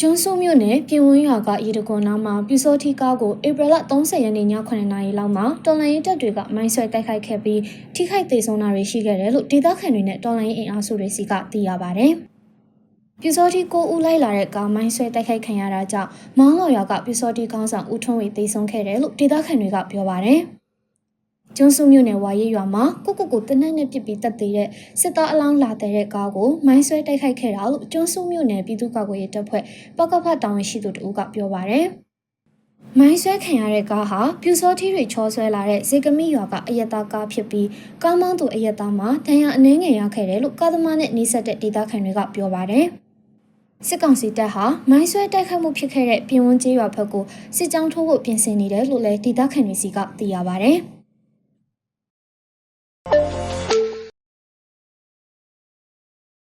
ကျွန်းစုမြို့နယ်ပြင်ဝန်းရွာကရေတခွန်နားမှာပြူစောထီကားကိုဧပြီလ30ရက်နေ့ည9:00နာရီလောက်မှာတော်လိုင်းရေးတပ်တွေကမိုင်းဆွဲတိုက်ခိုက်ခဲ့ပြီးထိခိုက်ဒေဆုံးတာတွေရှိခဲ့တယ်လို့ဒေသခံတွေနဲ့တော်လိုင်းရေးအင်အားစုတွေစီကသိရပါဗျ။ပြူစောထီကိုဦးလိုက်လာတဲ့ကားမိုင်းဆွဲတိုက်ခိုက်ခံရတာကြောင့်မောင်းလော်ရွာကပြူစောထီကောင်းဆောင်ဦးထွန်းဝေဒေဆုံးခဲ့တယ်လို့ဒေသခံတွေကပြောပါတယ်။ ကျွန်းစုမြို့နယ်ဝါရီရွာမှာကိုကိုကိုတနက်နဲ့ပြစ်ပြီးတက်သေးတဲ့စစ်သားအလောင်းလာတဲ့ကားကိုမိုင်းဆွဲတိုက်ခိုက်ခဲ့တာလို့ကျွန်းစုမြို့နယ်ပြည်သူ့ကာကွယ်ရေးတပ်ဖွဲ့ပကဖတောင်ဝင်ရှိသူတို့ကပြောပါရယ်။မိုင်းဆွဲခံရတဲ့ကားဟာပြူစောထီတွေချောဆွဲလာတဲ့ဇေကမိရွာကအယက်သားကားဖြစ်ပြီးကားမောင်းသူအယက်သားမှာတန်ရအနှင်းငယ်ရခဲ့တယ်လို့ကားသမားနဲ့နှိစက်တဲ့ဒေသခံတွေကပြောပါရယ်။စစ်ကောင်စီတပ်ဟာမိုင်းဆွဲတိုက်ခိုက်မှုဖြစ်ခဲ့တဲ့ပြင်ဝန်းကျေးရွာဘက်ကိုစစ်ကြောင်းထိုးဖို့ပြင်ဆင်နေတယ်လို့လည်းဒေသခံတွေစီကသိရပါဗျ။